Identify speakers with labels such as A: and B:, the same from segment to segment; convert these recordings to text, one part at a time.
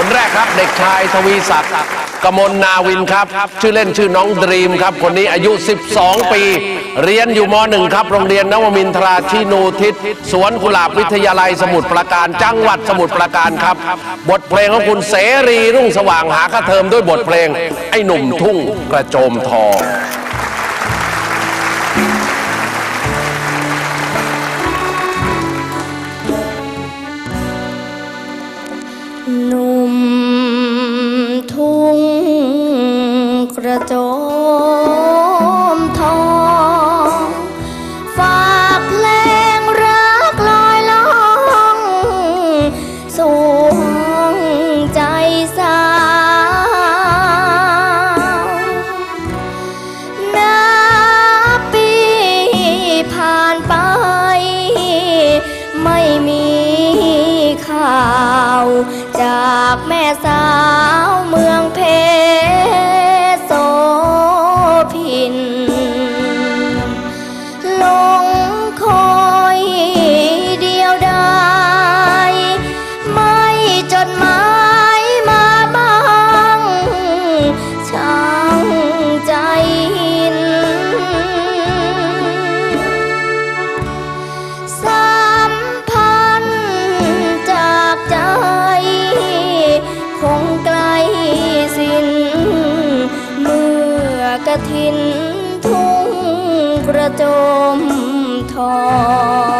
A: คนแรกครับเด็กชายทวีศักดิ์กมลนาวินครับ ชื่อเล่นชื่อน้องดรีมครับ คนนี้อายุ 12 ปี เรียนอยู่ม .1 ครับ โรงเรียนนวมินทราชินูทิศ สวนกุหลาบวิทยาลัยสมุทรปราการ จังหวัดสมุทรปราการครับ บทเพลงของคุณเสรีรุ่งสว่างหาค่าเทอมด้วยบทเพลง ไอ้หนุ่มทุ่งกระโจมทอง
B: ไม่มีข่าว จากแม่สาวเมืองเพชร ถินทุ่งกระโจมทอง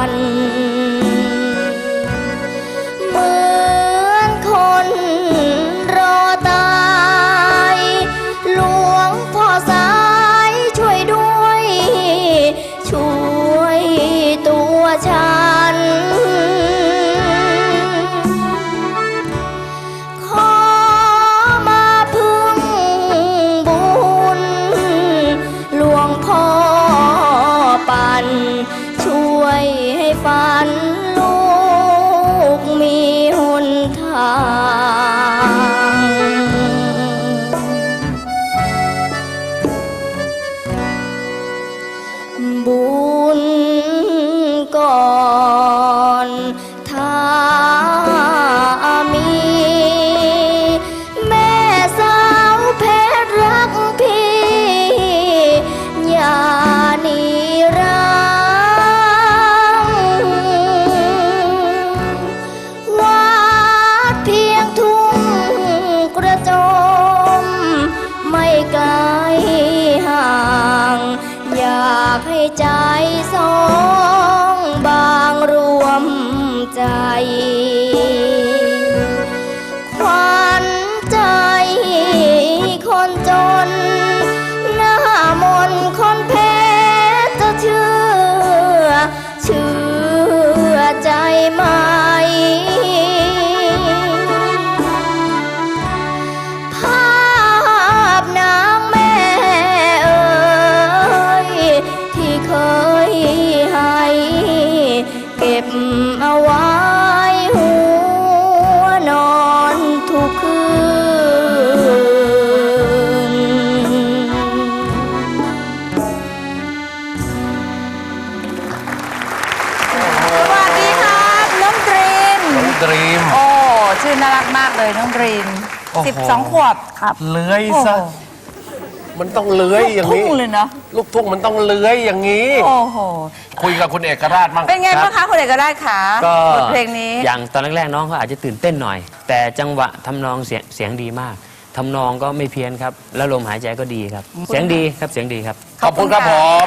B: วัน ฝัน
A: ดรีม
C: โอ้ ชื่อน่ารักมากเลยน้องดรีม
A: โอ้โห
C: สิบสองขวบครับ
A: เลื้อย
C: โอ้โห
A: ซะมันต้องเลื้อยอย่าง
C: พุ่
A: นี้
C: งเลยเนาะ
A: ลูกทุ่งมันต้องเลื้อยอย่างนี้
C: โอ้โห
A: คุยกับคุณเอกราชบ้าง
C: เป็นไง
A: ครั
C: บ้างคะคุณเอกราชขา
D: ก็
C: บทเพลงนี้
D: อย่างตอนแรกๆน้องเขาอาจจะตื่นเต้นหน่อย แต่จังหวะทำนองเสียงเสียงดีมากทำนองก็ไม่เพี้ยนครับ แล้วลมหายใจก็ดีครับ เสียงดีครับเสียงดีครับ
A: ขอบคุณครับผม